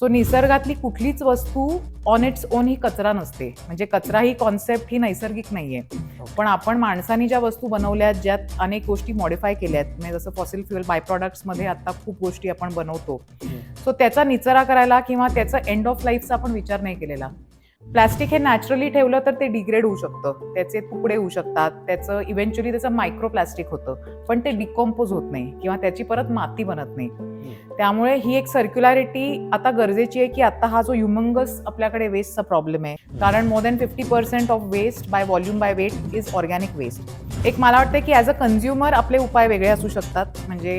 So निसर्गातली कुठलीच वस्तू ऑन इट्स ओन ही कचरा नसते. म्हणजे कचरा ही कॉन्सेप्ट ही नैसर्गिक नाहीये. पण आपण माणसानी ज्या वस्तू बनवल्या आहेत, ज्यात अनेक गोष्टी मॉडिफाय केल्या आहेत. म्हणजे जसं फॉसिल फ्युएल बायमध्ये आता खूप गोष्टी आपण बनवतो. सो त्याचा निचरा करायला किंवा त्याचा एंड ऑफ लाईफचा आपण विचार नाही केलेला. प्लास्टिक हे नॅचरली ठेवलं तर ते डिग्रेड होऊ शकतं. त्याचे तुकडे होऊ शकतात. त्याचं इव्हेंच्युअली त्याचं मायक्रो प्लास्टिक होतं. पण ते डिकॉम्पोज होत नाही किंवा त्याची परत माती बनत नाही. त्यामुळे ही एक सर्क्युलॅरिटी आता गरजेची आहे की आता हा जो ह्युमंगस आपल्याकडे वेस्टचा प्रॉब्लेम आहे कारण more than fifty percent of waste by volume by weight is organic waste एक मला वाटतं की ॲज अ कन्झ्युमर आपले उपाय वेगळे असू शकतात. म्हणजे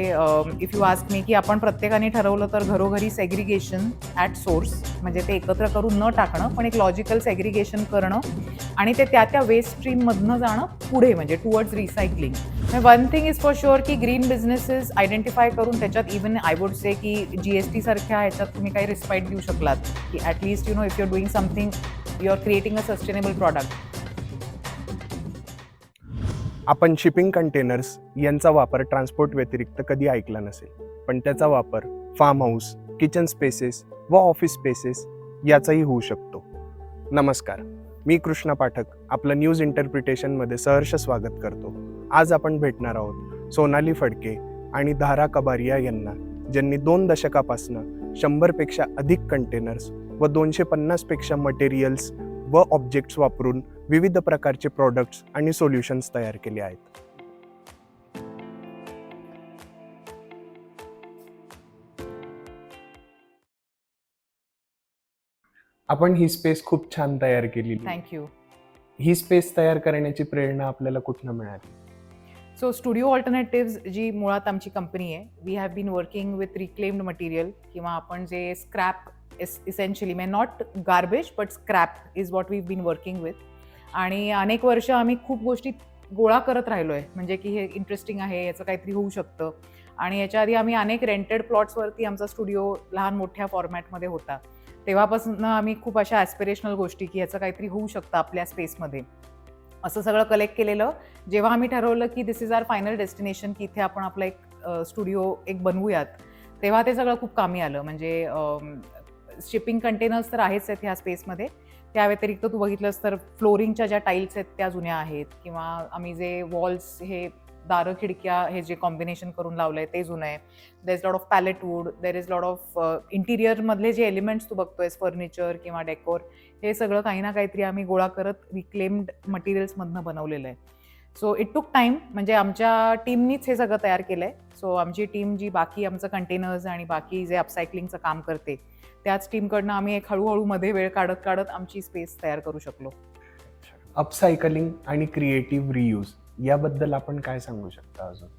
इफ यू आस्क मी की आपण प्रत्येकाने ठरवलं तर घरोघरी सेग्रिगेशन ॲट सोर्स म्हणजे ते एकत्र करून न टाकणं पण एक इकॉलॉजिकल सेग्रिगेशन करणं आणि ते त्या त्या वेस्ट स्ट्रीममधनं जाणं पुढे म्हणजे towards recycling one thing is for sure की ग्रीन बिझनेसेस आयडेंटिफाय करून त्याच्यात इव्हन आय वुड से की जी एस टी सारख्या ह्याच्यात तुम्ही काही रिस्पाईट देऊ शकलात. की at least you know if you're doing something you are creating a sustainable product आपण शिपिंग कंटेनर्स यांचा वापर ट्रान्सपोर्ट व्यतिरिक्त कधी ऐकला नसेल पण त्याचा वापर फार्म हाऊस किचन स्पेसेस व ऑफिस स्पेसेस याचाही होऊ शकतो. नमस्कार. मी कृष्णा पाठक आपलं न्यूज इंटरप्रिटेशनमध्ये सहर्ष स्वागत करतो. आज आपण भेटणार आहोत सोनाली फडके आणि धारा कबारिया यांना ज्यांनी दोन दशकापासनं शंभरपेक्षा अधिक कंटेनर्स व दोनशे पन्नासपेक्षा मटेरियल्स व ऑब्जेक्ट्स वापरून विविध प्रकारचे प्रॉडक्ट्स आणि सोल्युशन्स तयार केले आहेत. आपण ही स्पेस खूप छान तयार आहे. थँक्यू ही स्पेस तयार करण्याची प्रेरणा आपल्याला कुठनं मिळाली? सो स्टुडिओ ऑल्टरनेटिव्ज जी मुळात आमची कंपनी आहे we have been working with reclaimed material किंवा आपण जे स्क्रॅप इसेन्शियली म्हणजे not garbage but scrap is what we been working with आणि अनेक वर्ष आम्ही खूप गोष्टी गोळा करत राहिलो आहे म्हणजे की हे इंटरेस्टिंग आहे याचं काहीतरी होऊ शकतं. आणि याच्या आधी आम्ही अनेक रेंटेड प्लॉट्सवरती आमचा स्टुडिओ लहान मोठ्या फॉर्मॅटमध्ये होता. तेव्हापासून आम्ही खूप अशा ॲस्पिरेशनल गोष्टी की याचं काहीतरी होऊ शकतं आपल्या स्पेसमध्ये असं सगळं कलेक्ट केलेलं. जेव्हा आम्ही ठरवलं की this is our final destination की इथे आपण आपला एक स्टुडिओ एक बनवूयात तेव्हा ते सगळं खूप कामी आलं. म्हणजे शिपिंग कंटेनर्स तर आहेच आहेत ह्या स्पेसमध्ये त्या व्यतिरिक्त तू बघितलंस तर फ्लोरिंगच्या ज्या टाईल्स आहेत त्या जुन्या आहेत. किंवा आम्ही जे वॉल्स हे दारं खिडक्या हे जे कॉम्बिनेशन करून लावलं आहे ते जुनं आहे. There is lot of pallet wood there is lot of इंटिरियरमधले जे एलिमेंट्स तू बघतोयस फर्निचर किंवा डेकोर हे सगळं काही ना काहीतरी आम्ही गोळा करत रिक्लेम्ड मटेरियल्समधनं बनवलेलं आहे. सो इट टूक टाईम म्हणजे आमच्या टीमनीच हे सगळं तयार केलं आहे सो आमची टीम जी बाकी आमचं कंटेनर्स आणि बाकी जे अपसायकलिंगचं काम करते त्याच टीमकडनं आम्ही एक हळूहळू मध्ये वेळ काढत काढत आमची स्पेस तयार करू शकलो. अपसायकलिंग आणि क्रिएटिव्ह रियूज याबद्दल आपण काय सांगू शकता अजून?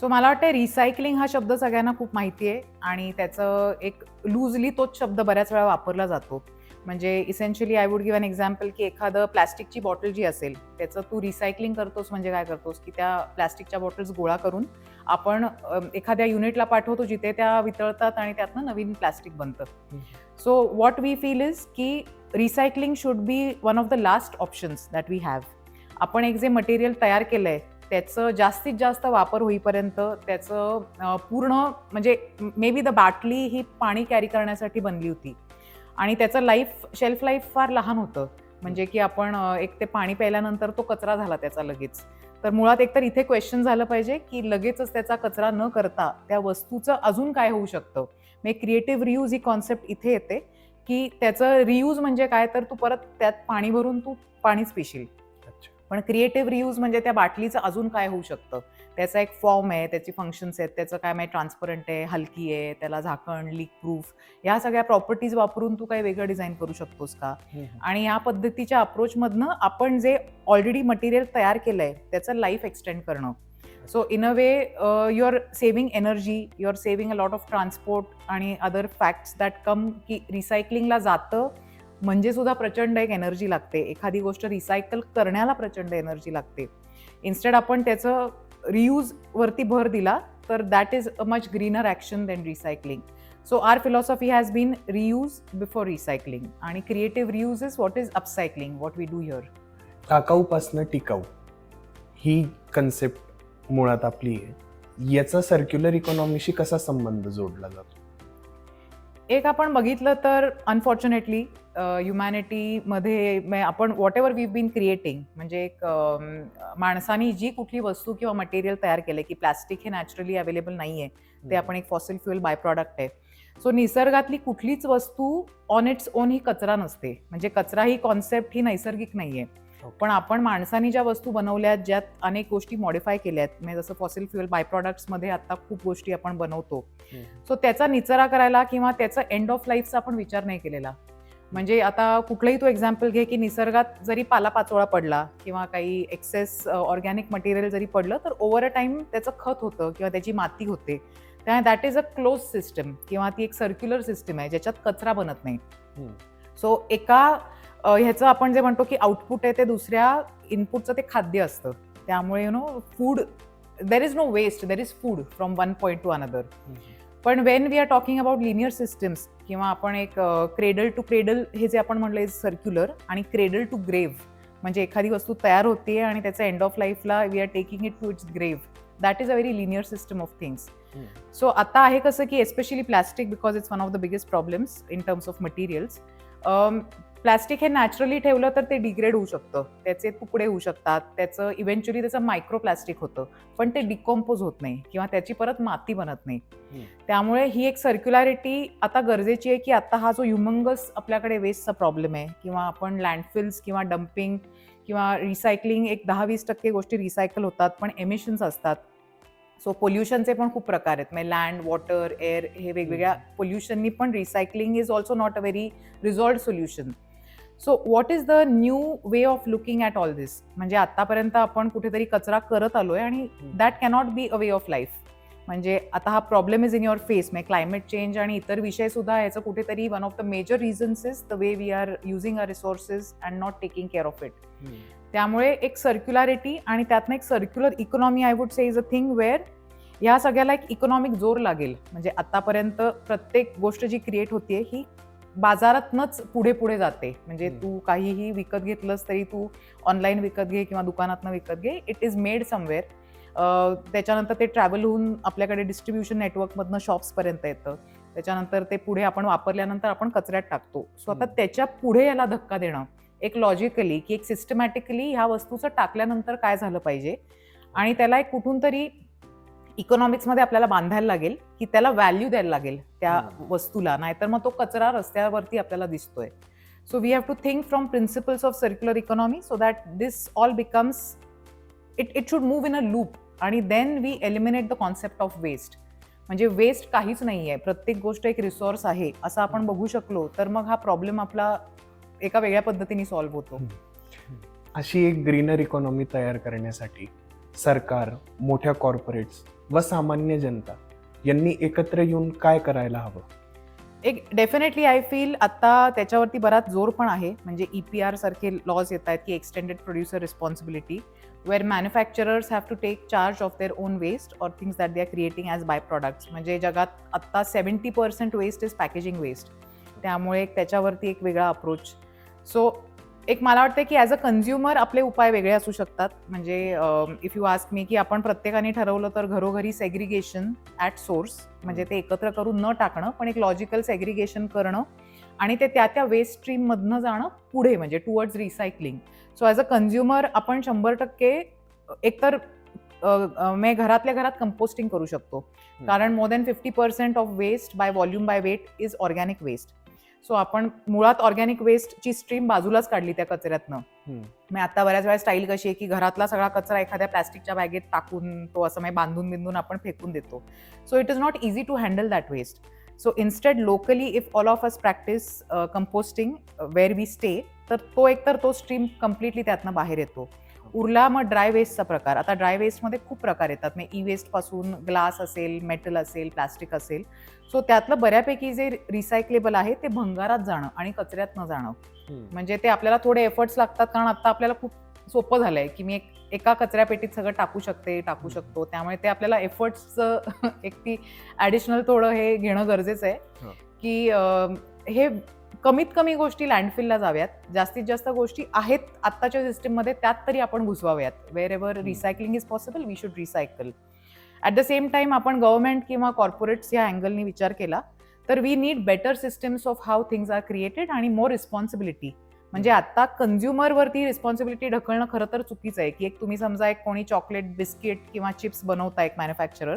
सो मला वाटतं रिसायकलिंग हा शब्द सगळ्यांना खूप माहिती आहे आणि त्याचं एक लूजली तोच शब्द बऱ्याच वेळा वापरला जातो. म्हणजे essentially I would give an example की एखादं प्लॅस्टिकची बॉटल जी असेल त्याचं तू रिसायकलिंग करतोस म्हणजे काय करतोस? की त्या प्लॅस्टिकच्या बॉटल्स गोळा करून आपण एखाद्या युनिटला पाठवतो जिथे त्या वितळतात आणि त्यातनं नवीन प्लॅस्टिक बनतं. So what we feel is की recycling should be one of the last options that we have आपण एक जे मटेरियल तयार केलं आहे त्याचं जास्तीत जास्त वापर होईपर्यंत त्याचं पूर्ण म्हणजे मे बी द बाटली ही पाणी कॅरी करण्यासाठी बनली होती. आणि त्याचं लाईफ शेल्फ लाईफ फार लहान होतं. म्हणजे की आपण एक ते पाणी प्यायल्यानंतर तो कचरा झाला त्याचा लगेच. तर मुळात एकतर इथे क्वेश्चन झालं पाहिजे की लगेचच त्याचा कचरा न करता त्या वस्तूचं अजून काय होऊ शकतं? म्हणजे क्रिएटिव्ह रियूज ही कॉन्सेप्ट इथे येते की त्याचं रियूज म्हणजे काय? तर तू परत त्यात पाणी भरून तू पाणीच पिशील. पण क्रिएटिव्ह रियूज म्हणजे त्या बाटलीचं अजून काय होऊ शकतं? त्याचा एक फॉर्म आहे त्याची फंक्शन्स आहेत त्याचं काय माहिती ट्रान्सपरंट आहे हलकी आहे त्याला झाकण लीक प्रूफ ह्या सगळ्या प्रॉपर्टीज वापरून तू काही वेगळं डिझाईन करू शकतोस का? आणि या पद्धतीच्या अप्रोचमधनं आपण जे ऑलरेडी मटेरियल तयार केलं आहे त्याचं लाईफ एक्सटेंड करणं. So in a way you are saving energy you are saving a lot of transport आणि अदर फॅक्ट्स दॅट कम की रिसायकलिंगला जातं म्हणजे सुद्धा प्रचंड एक एनर्जी लागते. एखादी गोष्ट रिसायकल करण्याला प्रचंड एनर्जी लागते. इन्स्टेड आपण त्याचं रियूजवरती भर दिला तर that is a much greener action than recycling so our philosophy has been reuse before recycling आणि creative reuse is what is upcycling what we do here टाकाऊपासनं टिकाऊ. ही कन्सेप्ट मुळात आपली आहे. याचा सर्क्युलर इकॉनॉमीशी कसा संबंध जोडला जातो? एक आपण बघितलं तर अनफॉर्च्युनेटली ह्युमॅनिटीमध्ये आपण whatever we been creating म्हणजे एक माणसानी जी कुठली वस्तू किंवा मटेरियल तयार केले की प्लास्टिक हे नॅचरली अवेलेबल नाही आहे ते आपण एक फॉसिल फ्युएल बाय प्रॉडक्ट आहे. सो निसर्गातली कुठलीच वस्तू ऑन इट्स ओन ही कचरा नसते. म्हणजे कचरा ही कॉन्सेप्ट ही नैसर्गिक नाही आहे पण आपण माणसानी ज्या वस्तू बनवल्यात ज्यात अनेक गोष्टी मॉडिफाय केल्यात म्हणजे जसं फॉसिल फ्युएल बाय प्रॉडक्ट्समध्ये आता खूप गोष्टी आपण बनवतो. सो त्याचा निचरा करायला किंवा त्याचा एंड ऑफ लाईफचा आपण विचार नाही केलेला. म्हणजे आता कुठलंही तो एक्झाम्पल घे की निसर्गात जरी पालापाचोळा पडला किंवा काही एक्सेस ऑर्गॅनिक मटेरियल जरी पडलं तर ओव्हर अ टाइम त्याचं खत होतं किंवा त्याची माती होते. त्या that is a close system किंवा ती एक सर्क्युलर सिस्टम आहे ज्याच्यात कचरा बनत नाही. सो एका ह्याचं आपण जे म्हणतो की आउटपुट आहे ते दुसऱ्या इनपुटचं ते खाद्य असतं. त्यामुळे you know food there is no waste there is food from one point to another पण when we are talking about linear systems किंवा आपण एक क्रेडल टू क्रेडल हे जे आपण म्हणलं सर्क्युलर आणि क्रेडल टू ग्रेव्ह म्हणजे एखादी वस्तू तयार होते आणि त्याचा end of लाईफला we are taking it to its grave that is a very linear system of things. So आता आहे कसं की especially plastic because it's one of the biggest problems in terms of materials plastic हे naturally ठेवलं तर ते degrade होऊ शकतं. त्याचे तुकडे होऊ शकतात. त्याचं इव्हेंच्युअली त्याचं मायक्रो प्लॅस्टिक होतं. पण ते डिकॉम्पोज होत नाही किंवा त्याची परत माती बनत नाही. त्यामुळे ही एक सर्क्युलॅरिटी आता गरजेची आहे की आता हा जो ह्युमंगस आपल्याकडे वेस्टचा प्रॉब्लेम आहे किंवा आपण लँडफिल्स किंवा डम्पिंग किंवा रिसायकलिंग एक दहा वीस टक्के गोष्टी रिसायकल होतात पण एमिशन्स असतात. सो पोल्युशनचे पण खूप प्रकार आहेत. म्हणजे लँड वॉटर एअर हे वेगवेगळ्या पोल्युशननी पण recycling is also not a very resolved solution so what is the new way of looking at all this म्हणजे आतापर्यंत आपण कुठेतरी कचरा करत आलोय आणि that cannot be a way of life म्हणजे आता हा problem is in your face म्हणजे क्लायमेट चेंज आणि इतर विषय सुद्धा याचं कुठेतरी one of the major reasons is the way we are using a resources and not taking care of it त्यामुळे एक सर्क्युलॅरिटी आणि त्यातनं एक circular economy I would say is a thing where ह्या सगळ्याला एक इकॉनॉमिक जोर लागेल. म्हणजे आतापर्यंत प्रत्येक गोष्ट जी क्रिएट होतीये ही बाजारातनच पुढे पुढे जाते. म्हणजे. तू काहीही विकत घेतलंस तरी तू ऑनलाईन विकत घे किंवा दुकानातनं विकत घे. इट इज मेड समवेअर त्याच्यानंतर ते ट्रॅव्हल होऊन आपल्याकडे डिस्ट्रीब्युशन नेटवर्कमधनं शॉप्सपर्यंत येतं. त्याच्यानंतर ते पुढे आपण वापरल्यानंतर आपण कचऱ्यात टाकतो. सो आता. त्याच्या पुढे याला धक्का देणं एक लॉजिकली की एक सिस्टमॅटिकली ह्या वस्तूचं टाकल्यानंतर काय झालं पाहिजे? आणि त्याला एक कुठून तरी इकॉनॉमिक्समध्ये आपल्याला बांधायला लागेल की त्याला व्हॅल्यू द्यायला लागेल त्या. वस्तूला. नाहीतर मग तो कचरा रस्त्यावरती आपल्याला दिसतोय. So we have to think from principles of circular economy so that this all becomes it it should move in a loop आणि then we eliminate the concept of waste म्हणजे वेस्ट काहीच नाही आहे प्रत्येक गोष्ट एक रिसोर्स आहे असं आपण बघू शकलो तर मग हा प्रॉब्लेम आपला एका वेगळ्या पद्धतीने सॉल्व्ह होतो. अशी एक ग्रीनर इकॉनॉमी तयार करण्यासाठी सरकार मोठ्या कॉर्पोरेट्स व सामान्य जनता यांनी एकत्र येऊन काय करायला हवं? एक डेफिनेटली आय फील आता त्याच्यावरती बराच जोर पण आहे. म्हणजे ई पी आर सारखे लॉज येत आहेत की extended producer responsibility where manufacturers have to take charge of their own waste or things that they are creating as by products म्हणजे जगात आत्ता seventy percent waste is packaging waste त्यामुळे एक त्याच्यावरती एक वेगळा अप्रोच सो एक मला वाटतं की ॲज अ कन्झ्युमर आपले उपाय वेगळे असू शकतात. म्हणजे इफ यू आस्क मी की आपण प्रत्येकाने ठरवलं तर घरोघरी सेग्रिगेशन ॲट सोर्स म्हणजे ते एकत्र करून न टाकणं पण एक लॉजिकल सेग्रिगेशन करणं आणि ते त्या त्या वेस्ट स्ट्रीममधनं जाणं पुढे म्हणजे towards recycling so as a consumer आपण शंभर टक्के एकतर म्हणजे घरातल्या घरात कंपोस्टिंग करू शकतो. कारण more than fifty percent of waste by volume by weight is organic waste so आपण मुळात ऑर्गॅनिक वेस्टची स्ट्रीम बाजूलाच काढली त्या कचऱ्यातनं. मग आता बऱ्याच वेळा स्टाईल कशी आहे की घरातला सगळा कचरा एखाद्या प्लॅस्टिकच्या बॅगेत टाकून तो असं म्हणजे बांधून बिंदून आपण फेकून देतो. So it is not easy to handle that waste so instead locally if all of us practice composting where we stay तर तो एकतर तो स्ट्रीम कम्प्लिटली त्यातनं बाहेर येतो. उरला मग ड्राय वेस्टचा प्रकार. आता ड्राय वेस्टमध्ये खूप प्रकार येतात. म्हणजे ई वेस्टपासून ग्लास असेल मेटल असेल प्लास्टिक असेल. सो त्यातलं बऱ्यापैकी जे रिसायकलेबल आहे ते भंगारात जाणं आणि कचऱ्यात न जाणं. म्हणजे ते आपल्याला थोडे एफर्ट्स लागतात कारण आता आपल्याला खूप सोपं झालंय की मी एक एका कचऱ्या पेटीत सगळं टाकू शकते टाकू शकतो. त्यामुळे ते आपल्याला एफर्ट्सचं एक ती ॲडिशनल थोडं हे घेणं गरजेचं आहे. की हे कमीत कमी गोष्टी लँडफिलला जाव्यात जास्तीत जास्त गोष्टी आहेत आत्ताच्या सिस्टीममध्ये त्यात तरी आपण घुसवाव्यात. Wherever recycling is possible we should recycle at the same time आपण गव्हर्नमेंट किंवा कॉर्पोरेट्स या अँगलनी विचार केला तर we need better systems of how things are created आणि मोर रिस्पॉन्सिबिलिटी म्हणजे आता कन्झ्युमरवरती रिस्पॉन्सिबिलिटी ढकलणं खरं तर चुकीचं आहे की एक तुम्ही समजा एक कोणी चॉकलेट बिस्किट किंवा चिप्स बनवता एक मॅन्युफॅक्चरर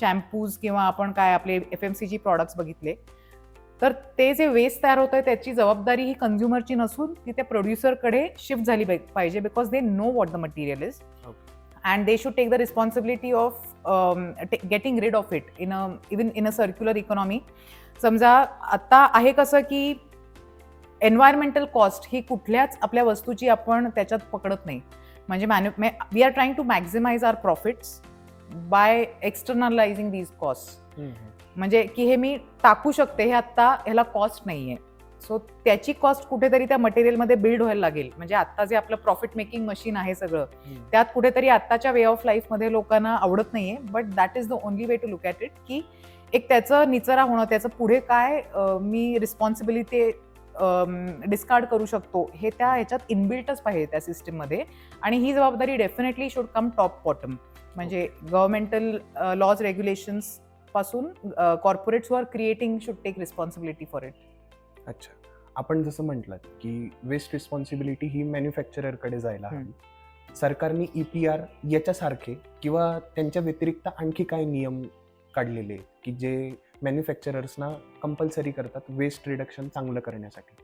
शॅम्पूज किंवा आपण काय आपले F M C G products बघितले तर ते जे वेस्ट तयार होत आहे त्याची जबाबदारी ही कन्झ्युमरची नसून ती त्या प्रोड्युसरकडे शिफ्ट झाली पाहि- पाहिजे because they know what the material is and they should take the responsibility of getting rid of it in a even in a circular economy समजा आता आहे कसं की एन्व्हायरमेंटल कॉस्ट ही कुठल्याच आपल्या वस्तूची आपण त्याच्यात पकडत नाही. म्हणजे मॅन्यु we are trying to maximise our profits by externalising these cost म्हणजे की हे मी टाकू शकते हे आत्ता ह्याला कॉस्ट नाही आहे सो त्याची कॉस्ट कुठेतरी त्या मटेरियलमध्ये बिल्ड व्हायला लागेल. म्हणजे आत्ता जे आपलं प्रॉफिट मेकिंग मशीन आहे सगळं त्यात कुठेतरी आत्ताच्या वे ऑफ लाईफमध्ये लोकांना आवडत नाहीये. But that is the only way to look at it की एक त्याचं निचरा होणं त्याचं पुढे काय मी रिस्पॉन्सिबिलिटी डिस्कार्ड करू शकतो हे त्या ह्याच्यात इनबिल्टच पाहिजे त्या सिस्टीममध्ये आणि ही जबाबदारी definitely should come top bottom म्हणजे गव्हर्नमेंटल लॉज रेग्युलेशन्स पासून corporates are creating should take responsibility for it अच्छा. आपण जसं म्हटलं की वेस्ट रिस्पॉन्सिबिलिटी ही मॅन्युफॅक्चररकडे जायला हवी. सरकारने ई पी आर याच्यासारखे किंवा त्यांच्या व्यतिरिक्त आणखी काय नियम काढलेले की जे मॅन्युफॅक्चरर्सना कंपल्सरी करतात वेस्ट रिडक्शन चांगलं करण्यासाठी?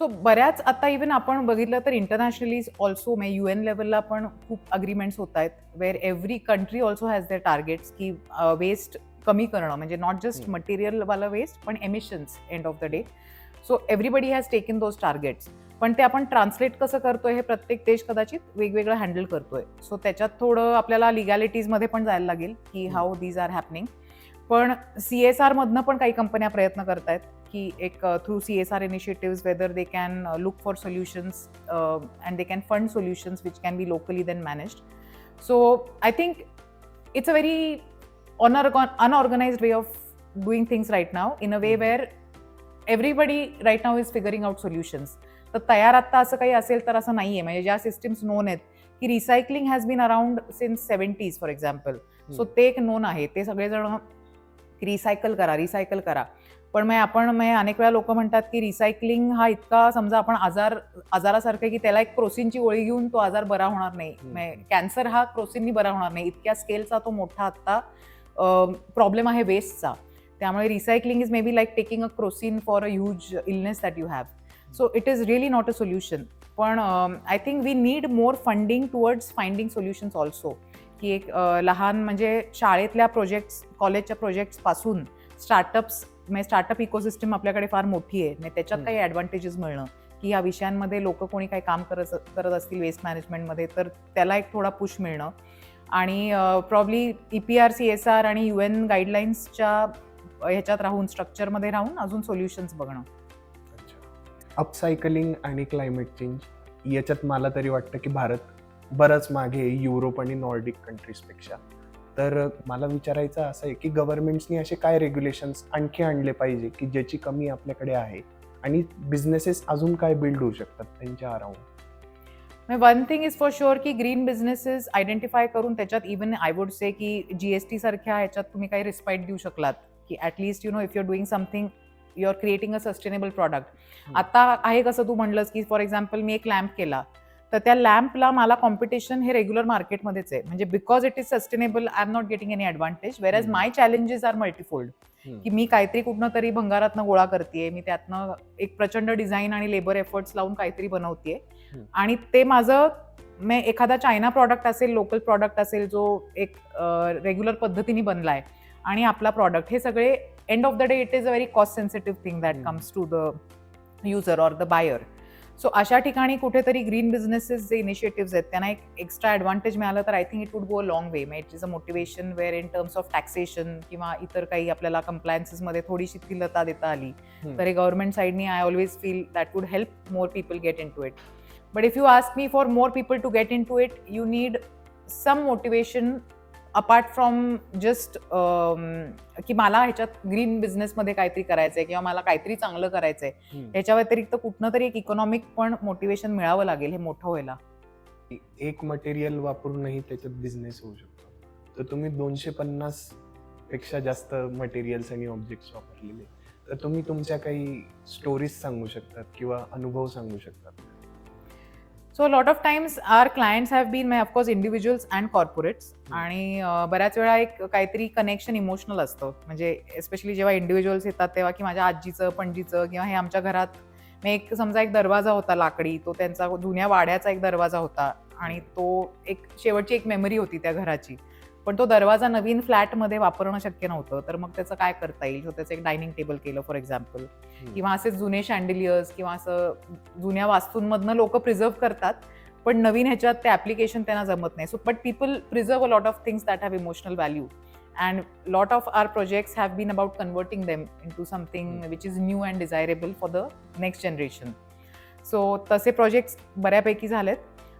सो बऱ्याच आता इवन आपण बघितलं तर internationally also may U N लेवलला पण खूप अग्रीमेंट्स होत आहेत where every country also has their targets की वेस्ट कमी करणं म्हणजे नॉट जस्ट. मटेरियलवाला वेस्ट पण emissions end of the day so everybody has taken those targets पण ते आपण ट्रान्सलेट कसं करतोय हे प्रत्येक देश कदाचित वेगवेगळं हँडल करतोय. सो त्याच्यात थोडं आपल्याला लिगॅलिटीजमध्ये पण जायला लागेल की. हाऊ दीज आर हॅपनिंग पण सी एस आरमधनं पण काही कंपन्या प्रयत्न करतायत की एक through C S R initiatives whether they can look for solutions and they can fund solutions which can be locally then managed so I think it's a very unorganised way of doing things right now in a way where everybody right now is figuring out solutions तर तयार आत्ता असं काही असेल तर असं नाही आहे म्हणजे ज्या सिस्टम्स नोन आहेत की recycling has been around since seventies for example so ते एक नोन आहे. ते सगळेजण रिसायकल करा रिसायकल करा. पण मग आपण मग अनेक वेळा लोक म्हणतात की रिसायकलिंग हा इतका समजा आपण आजार आजारासारखं की त्याला एक क्रोसिनची गोळी घेऊन तो आजार बरा होणार नाही. कॅन्सर हा क्रोसिननी बरा होणार नाही. इतक्या स्केलचा तो मोठा आत्ता प्रॉब्लेम आहे वेस्टचा त्यामुळे recycling is maybe like taking a Crocin for a huge illness that you have so it is really not a solution पण I think we need more funding towards finding solutions also की एक लहान म्हणजे शाळेतल्या projects कॉलेजच्या प्रोजेक्ट्सपासून startups म्हणजे startup ecosystem आपल्याकडे फार मोठी आहे. म्हणजे त्याच्यात. काही ॲडव्हान्टेजेस मिळणं. की या विषयांमध्ये लोक कोणी काही काम करत करत असतील वेस्ट मॅनेजमेंटमध्ये तर त्याला एक थोडा पुश मिळणं. आणि probably E P R C S R आणि यू एन गाईडलाईन्सच्या ह्याच्यात राहून स्ट्रक्चरमध्ये राहून अजून सोल्युशन्स बघणं. अपसायकलिंग आणि क्लायमेट चेंज याच्यात मला तरी वाटतं की भारत बरंच मागे युरोप आणि नॉर्डिक कंट्रीजपेक्षा तर मला विचारायचं असं आहे की गव्हर्नमेंट्सनी असे काय रेग्युलेशन्स आणखी आणले पाहिजे की ज्याची कमी आपल्याकडे आहे? आणि बिझनेसेस अजून काय बिल्ड होऊ शकतात त्यांच्या around one thing is for sure की ग्रीन बिझनेसेस आयडेंटिफाय करून त्याच्यात इवन आय वुड से की जी एस टी सारख्या ह्याच्यात तुम्ही काही रिस्पाईट देऊ शकलात. की at least you know if your doing something you are creating a sustainable product. आता आहे कसं तू म्हणलंस की फॉर एक्झाम्पल मी एक लॅम्प केला. तर त्या लॅम्पला मला कॉम्पिटिशन हे रेग्युलर मार्केटमध्येच आहे म्हणजे because it is sustainable I am not getting any advantage whereas. My challenges are multifold की मी काहीतरी कुठनं तरी भंगारातनं गोळा करते मी त्यातनं एक प्रचंड डिझाईन आणि लेबर एफर्ट्स लावून काहीतरी बनवते. आणि ते माझं मे एखादा चायना प्रॉडक्ट असेल लोकल प्रॉडक्ट असेल जो एक रेग्युलर पद्धतीने बनलाय आणि आपला प्रॉडक्ट हे सगळे end of the day it is a very cost sensitive thing that. Comes to the user or the buyer so अशा ठिकाणी कुठेतरी ग्रीन बिझनेसेस जे इनिशिएटिव्ह आहेत त्यांना एक एक्स्ट्रा ॲडव्हान्टेज मिळालं तर I think it would go a long way may it is a motivation where in terms of taxation किंवा इतर काही आपल्याला कम्प्लायन्सेसमध्ये थोडी शिथिलता देता आली. तर गव्हर्नमेंट साईडनी I always feel that would help more people get into it but if you ask me for more people to get into it you need some motivation apart from just की मला ह्याच्यात green बिझनेसमध्ये काहीतरी करायचं आहे किंवा मला काहीतरी चांगलं करायचं आहे हम्म. ह्याच्या व्यतिरिक्त कुठनं तरी एक इकॉनॉमिक पण मोटिवेशन मिळावं लागेल हे मोठं व्हायला. एक मटेरियल वापरूनही त्याच्यात बिझनेस होऊ शकतो. तर तुम्ही दोनशे पन्नासपेक्षा जास्त मटेरियल्स आणि ऑब्जेक्ट्स वापरलेले. तर तुम्ही तुमच्या काही स्टोरीज सांगू शकतात किंवा अनुभव सांगू शकतात? So lot of times our clients have been of course individuals and corporates आणि बऱ्याच वेळा एक काहीतरी कनेक्शन इमोशनल असतं. म्हणजे एस्पेशली जेव्हा इंडिव्हिज्युअल्स येतात तेव्हा की माझ्या आजीचं पणजीचं किंवा हे आमच्या घरात मग एक समजा एक दरवाजा होता लाकडी तो त्यांचा जुन्या वाड्याचा एक दरवाजा होता. आणि तो एक शेवटची एक मेमरी होती त्या घराची. पण तो दरवाजा नवीन फ्लॅटमध्ये वापरणं शक्य नव्हतं. तर मग त्याचं काय करता येईल? त्याचं एक डायनिंग टेबल केलं फॉर एक्झाम्पल किंवा असे जुने शँडिलियर्स किंवा असं जुन्या वास्तूंमधनं लोक प्रिझर्व करतात पण नवीन ह्याच्यात ते ऍप्लिकेशन त्यांना जमत नाही. So but people preserve a lot of things that have emotional value and lot of our projects have been about converting them into something which is new and desirable for the next generation so तसे projects बऱ्यापैकी झालेत.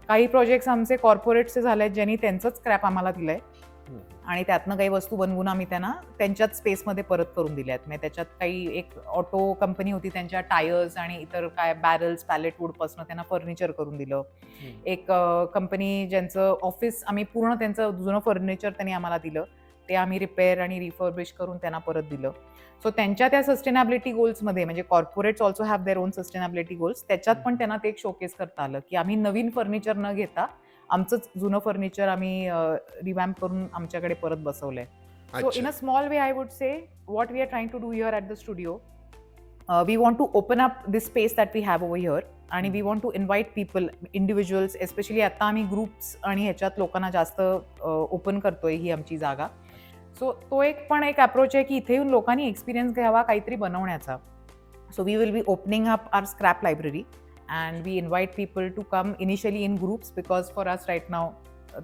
काही projects आमचे कॉर्पोरेटचे झालेत ज्यांनी त्यांचंच scrap आम्हाला दिलंय. आणि त्यातनं काही वस्तू बनवून आम्ही त्यांना त्यांच्याच स्पेसमध्ये परत करून दिल्या आहेत. म्हणजे त्याच्यात काही एक ऑटो कंपनी होती त्यांच्या टायर्स आणि इतर काय बॅरल्स पॅलेट वूडपासून त्यांना फर्निचर करून दिलं. एक कंपनी ज्यांचं ऑफिस आम्ही पूर्ण त्यांचं जुनं फर्निचर त्यांनी आम्हाला दिलं. ते आम्ही रिपेअर आणि रिफर्बिश करून त्यांना परत दिलं. सो त्यांच्या त्या सस्टेनाबिलिटी गोल्समध्ये म्हणजे corporates also have their own sustainability goals त्याच्यात पण त्यांना ते एक शोकेस करता आलं की आम्ही नवीन फर्निचर न घेता आमचंच जुनं फर्निचर आम्ही रिवॅम्प करून आमच्याकडे परत बसवलंय. In a small way, I would say what we are trying to do here at the studio, uh, we want to open up this space that we have over here, आणि we want to invite people individuals especially आता आम्ही groups आणि ह्याच्यात लोकांना जास्त open करतोय ही आमची जागा. सो तो एक पण एक अप्रोच आहे की इथे येऊन लोकांनी एक्सपिरियन्स घ्यावा काहीतरी बनवण्याचा. So we will be opening up our scrap library and we invite people to come initially in groups because for us right now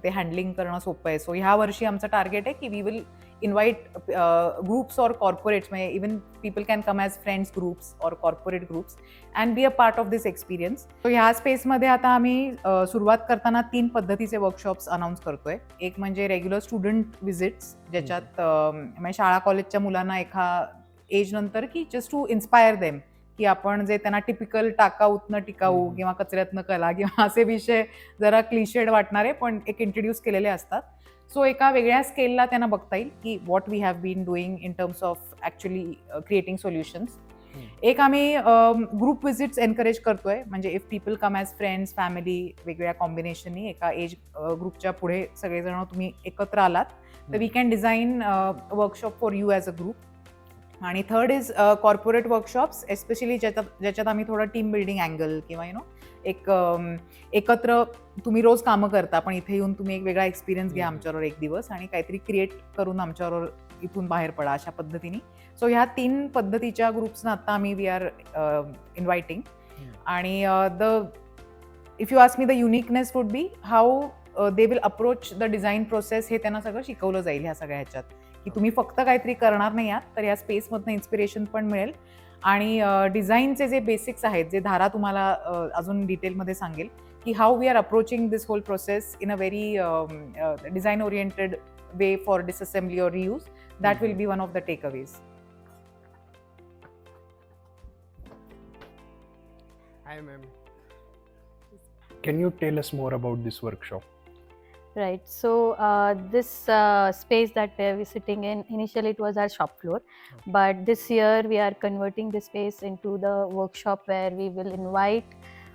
ते हँडलिंग करणं सोपं आहे. सो ह्या वर्षी आमचं टार्गेट आहे की we will invite groups or corporates म्हणजे even people can come as friends groups or corporate groups and be a part of this experience so ह्या स्पेसमध्ये आता आम्ही अ, सुरुवात करताना तीन पद्धतीचे वर्कशॉप्स अनाऊन्स करतोय. एक म्हणजे रेग्युलर स्टुडंट विजिट्स ज्याच्यात म्हणजे शाळा कॉलेजच्या मुलांना एका एज नंतर की जस्ट टू इन्स्पायर देम की आपण जे त्यांना टिपिकल टाकाऊतनं टिकाऊ. किंवा कचऱ्यातनं कला किंवा असे विषय जरा क्लिशेड वाटणारे पण एक इंट्रोड्यूस केलेले असतात. सो एका वेगळ्या स्केलला त्यांना बघता येईल की what we have been doing in terms of actually creating solutions. एक आम्ही ग्रुप विजिट्स एनकरेज करतोय. म्हणजे if people come as friends family वेगवेगळ्या कॉम्बिनेशननी एका एज ग्रुपच्या पुढे सगळेजण तुम्ही एकत्र आलात तर we can design workshop for you as a group आणि third is corporate workshops especially ज्याच्यात ज्याच्यात आम्ही थोडं टीम बिल्डिंग अँगल किंवा यु नो एक अम, एकत्र तुम्ही रोज कामं करता पण इथे येऊन तुम्ही एक वेगळा एक्सपिरियन्स घ्या. आमच्याबरोबर एक दिवस आणि काहीतरी क्रिएट करून आमच्याबरोबर इथून बाहेर पडा अशा पद्धतीने सो ह्या तीन पद्धतीच्या ग्रुप्सना आता आम्ही वी आर इन्व्हायटिंग. आणि the if you ask me the uniqueness would be how they will approach the design process हे त्यांना सगळं शिकवलं जाईल ह्या सगळ्या ह्याच्यात की तुम्ही फक्त काहीतरी करणार नाही आहात तर या स्पेसमधनं इन्स्पिरेशन पण मिळेल आणि डिझाईनचे जे बेसिक्स आहेत जे धारा तुम्हाला अजून डिटेलमध्ये सांगेल की how we are approaching this whole process in a very design oriented way for disassembly or reuse that will be one of the takeaways Hi, ma'am. Can you tell us more about this workshop? Right. So uh, this uh, space that we're sitting in, initially it was our shop floor, but this year we are converting this space into the workshop where we will invite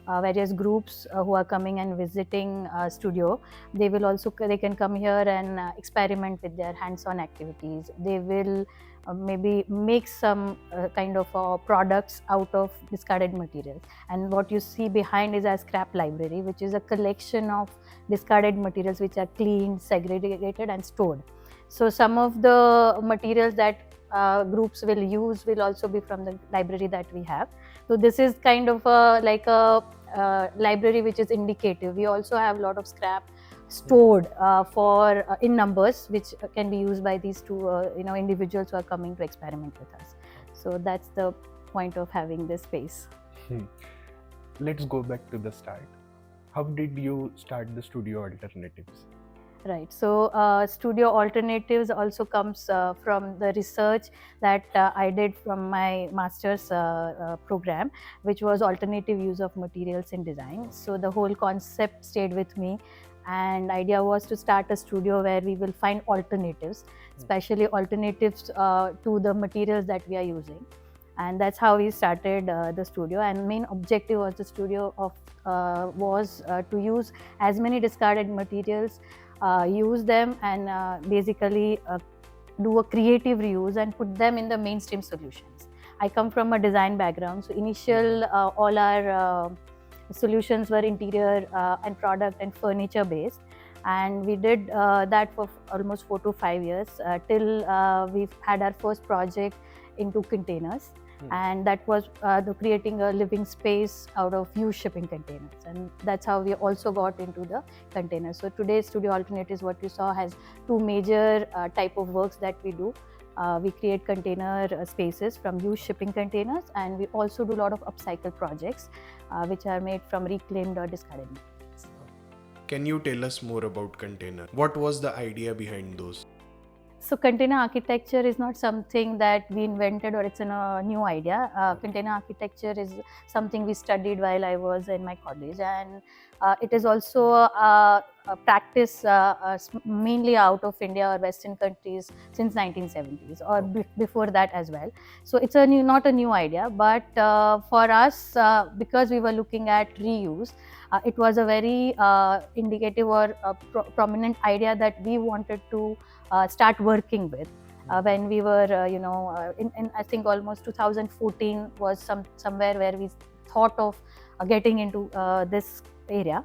uh, various groups uh, who are coming and visiting uh, studio. They will also they can come here and uh, experiment with their hands-on activities. They will uh, maybe make some uh, kind of uh, products out of discarded materials. And what you see behind is a scrap library, which is a collection of discarded materials which are cleaned, segregated, and stored. So some of the materials that uh, groups will use will also be from the library that we have. So this is kind of a like a uh, library which is indicative. We also have a lot of scrap stored uh, for uh, in numbers which can be used by these two uh, you know individuals who are coming to experiment with us. So that's the point of having this space. Let's go back to the start. How did you start the studio alternatives? Right. So, uh, studio alternatives also comes uh, from the research that uh, I did from my master's uh, uh, program, which was alternative use of materials in design. So, the whole concept stayed with me, and idea was to start a studio where we will find alternatives, especially alternatives uh, to the materials that we are using. and that's how we started uh, the studio and main objective was the studio of uh, was uh, to use as many discarded materials use them and uh, basically uh, do a creative reuse and put them in the mainstream solutions. I come from a design background so initial uh, all our uh, solutions were interior uh, and product and furniture based. And we did uh, that for almost 4 to 5 years uh, till uh, we had our first project into containers Hmm. and that was uh, the creating a living space out of used shipping containers and that's how we also got into the containers so today studio alternatives what you saw has two major uh, type of works that we do uh, we create container uh, spaces from used shipping containers and we also do a lot of upcycle projects uh, which are made from reclaimed or discarded materials. Can you tell us more about container? What was the idea behind those? So container architecture is not something that we invented or it's a new idea. Uh, container architecture is something we studied while I was in my college, and uh, it is also a practice uh, uh, mainly out of India or Western countries since 1970s or be- before that as well. So it's a new, not a new idea, but uh, for us, uh, because we were looking at reuse, uh, it was a very uh, indicative or uh, pro- prominent idea that we wanted to start working with. Uh, when we were, uh, you know, uh, in, in I think almost 2014 was some somewhere where we thought of uh, getting into uh, this area.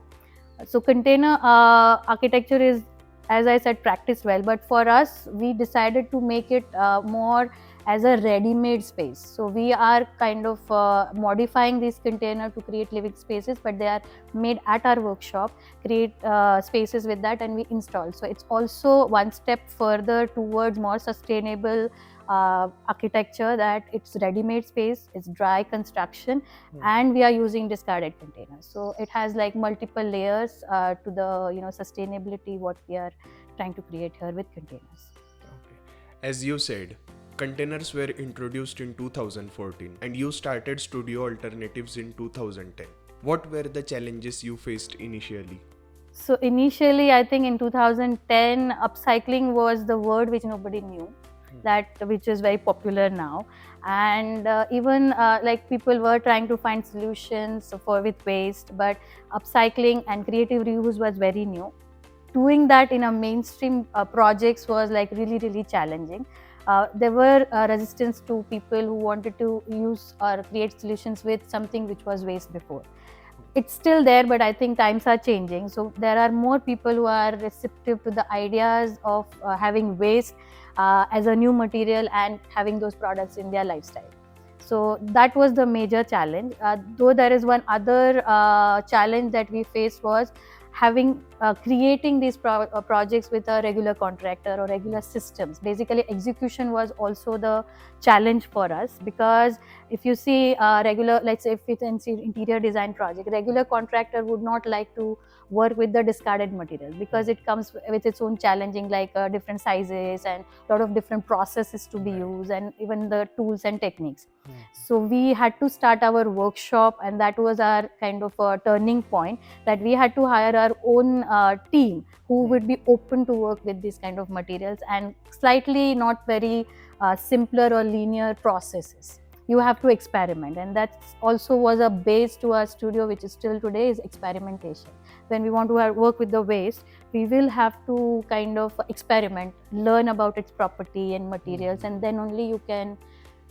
So container uh, architecture is, as I said, practiced well. But for us, we decided to make it uh, more as a ready-made space. So we are kind of uh, modifying these container to create living spaces, but they are made at our workshop create uh, spaces with that and we install so it's also one step further towards more sustainable uh, architecture that it's ready-made space it's dry construction Hmm. and we are using discarded containers so it has like multiple layers uh, to the you know sustainability what we are trying to create here with containers Okay. As you said, containers were introduced in 2014 and you started Studio Alternatives in 2010. What were the challenges you faced initially? So initially, I think in 2010, upcycling was the word which nobody knew, Hmm. that which is very popular now, and uh, even uh, like people were trying to find solutions for with waste, but upcycling and creative reuse was very new. Doing that in a mainstream uh, projects was like really really challenging. Uh, there were uh, resistance to people who wanted to use or create solutions with something which was waste before. It's still there but i think times are changing. So there are more people who are receptive to the ideas of uh, having waste uh, as a new material and having those products in their lifestyle. So that was the major challenge. Uh, though there is one other challenge that we faced was having uh, creating these pro- uh, projects with a regular contractor or regular systems. Basically execution was also the challenge for us because if you see uh, regular let's say if it's an interior design project regular contractor would not like to work with the discarded material because it comes with its own challenging like uh, different sizes and a lot of different processes to be used and even the tools and techniques Hmm. so we had to start our workshop and that was our kind of a turning point that we had to hire our own uh, team who Hmm. would be open to work with these kind of materials and slightly not very uh, simpler or linear processes you have to experiment. And that also was a base to our studio which is still today is experimentation. When we want to work with the waste we will have to kind of experiment learn about its property and materials and then only you can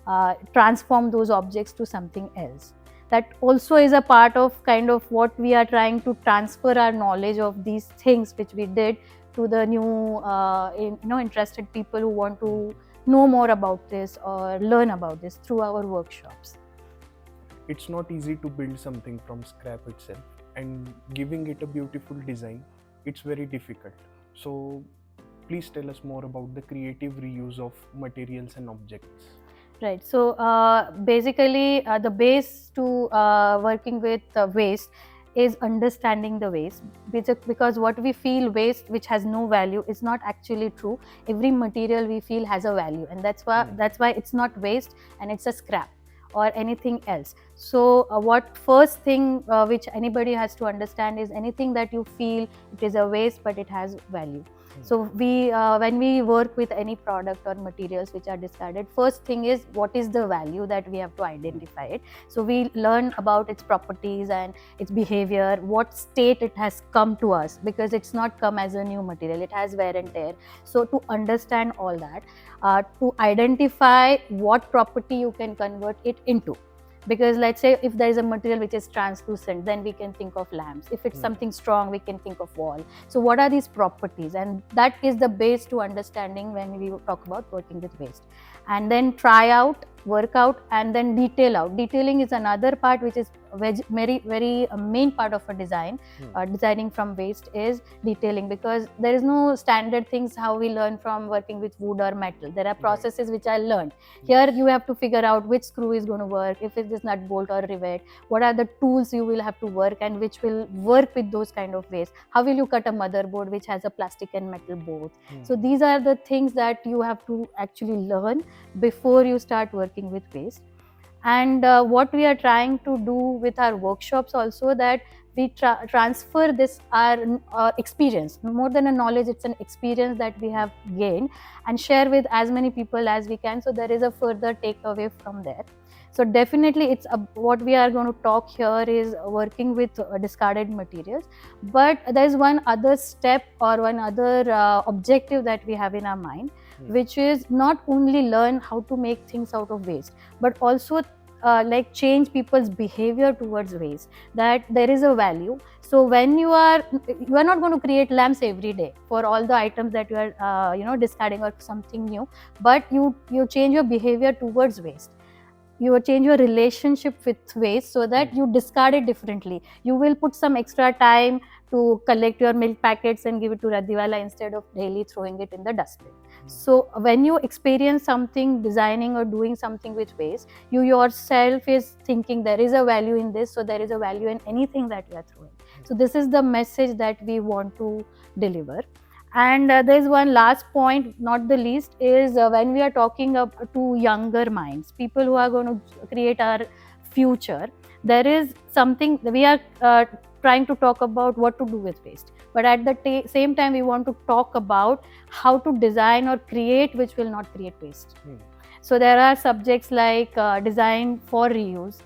uh, transform those objects to something else. That also is a part of kind of what we are trying to transfer our knowledge of these things which we did to the new uh, in, you know interested people who want to know more about this or learn about this through our workshops It's not easy to build something from scrap itself, and giving it a beautiful design, it's very difficult. So, please tell us more about the creative reuse of materials and objects. Right. So uh, basically, uh, the base to uh, working with uh, waste is understanding the waste because, what we feel waste which has no value is not actually true. Every material we feel has a value and that's why that's why it's not waste and it's a scrap or anything else. So uh, what first thing uh, which anybody has to understand is anything that you feel it is a waste but it has value So we, uh, when we work with any product or materials which are discarded, first thing is what is the value that we have to identify it. So we learn about its properties and its behavior, what state it has come to us because it's not come as a new material, it has wear and tear. So to understand all that, uh, to identify what property you can convert it into because let's say if there is a material which is translucent then we can think of lamps. If it's Hmm. something strong we can think of wall. So what are these properties? And that is the base to understanding when we talk about working with waste and then try out work out and then detail out. Detailing is another part which is very very uh, main part of a design. Hmm. uh, designing from waste is detailing because there is no standard things how we learn from working with wood or metal. There are processes which are learned. Here you have to figure out which screw is going to work if it is nut bolt or rivet what are the tools you will have to work and which will work with those kind of waste. How will you cut a motherboard which has a plastic and metal both? Hmm. so these are the things that you have to actually learn before you start working with waste. And uh, what we are trying to do with our workshops also that we tra- transfer this our uh, experience. More than a knowledge it's an experience that we have gained and share with as many people as we can. So there is a further takeaway from there. So definitely it's a, what we are going to talk here is working with uh, discarded materials. But there's one other step or one other uh, objective that we have in our mind. Which is not only learn how to make things out of waste but also uh, like change people's behavior towards waste that there is a value. So when you are you are not going to create lamps every day for all the items that you are uh, you know discarding or something new but you you change your behavior towards waste. You change your relationship with waste so that you discard it differently. You will put some extra time to collect your milk packets and give it to Radiwala instead of daily throwing it in the dustbin. So when you experience something designing or doing something with waste, you yourself is thinking there is a value in this, so there is a value in anything that you are throwing. So this is the message that we want to deliver. And uh, there is one last point, not the least, is uh, when we are talking to younger minds, people who are going to create our future, there is something we are uh, trying to talk about what to do with waste. But at the ta- same time, we want to talk about how to design or create which will not create waste. Hmm. So there are subjects like uh, design for reuse,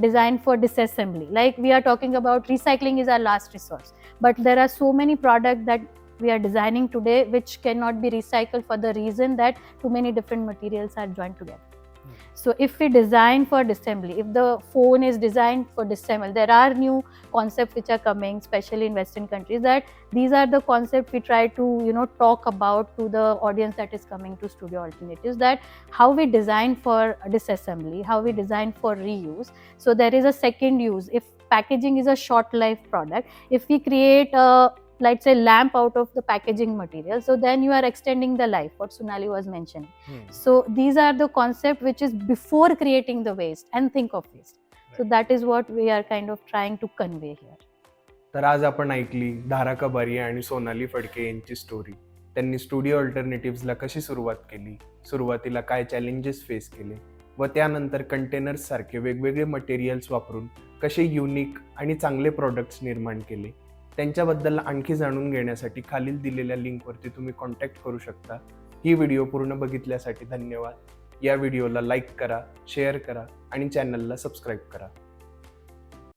design for disassembly. Like we are talking about recycling is our last resource, but there are so many products that we are designing today which cannot be recycled for the reason that too many different materials are joined together. So if we design for disassembly, if the phone is designed for disassembly, there are new concepts which are coming, especially in Western countries. That these are the concepts we try to you know talk about to the audience that is coming to Studio Alternatives. That how we design for disassembly, how we design for reuse. So there is a second use. If packaging is a short life product, if we create a let's say lamp out of the packaging material so then you are extending the life what sunali was mentioning Hmm. so these are the concept which is before creating the waste and think of waste so Right. that is what we are kind of trying to convey here तर आज आपण ऐकली धारा कबारिया आणि सोनाली फडके यांची story त्यांनी studio अल्टरनेटिव्हजला कशी सुरुवात केली सुरुवातीला काय चॅलेंजेस फेस केले व त्यानंतर कंटेनर्स सारखे वेगवेगळे मटेरियल्स वापरून कसे युनिक आणि चांगले प्रोडक्ट्स निर्माण केले त्यांच्याबद्दल आणखी जाणून घेण्यासाठी खालील दिलेल्या लिंकवरती तुम्ही कॉन्टॅक्ट करू शकता. ही व्हिडिओ पूर्ण बघितल्यासाठी धन्यवाद. या व्हिडिओला लाईक करा शेअर करा आणि चॅनलला सबस्क्राईब करा.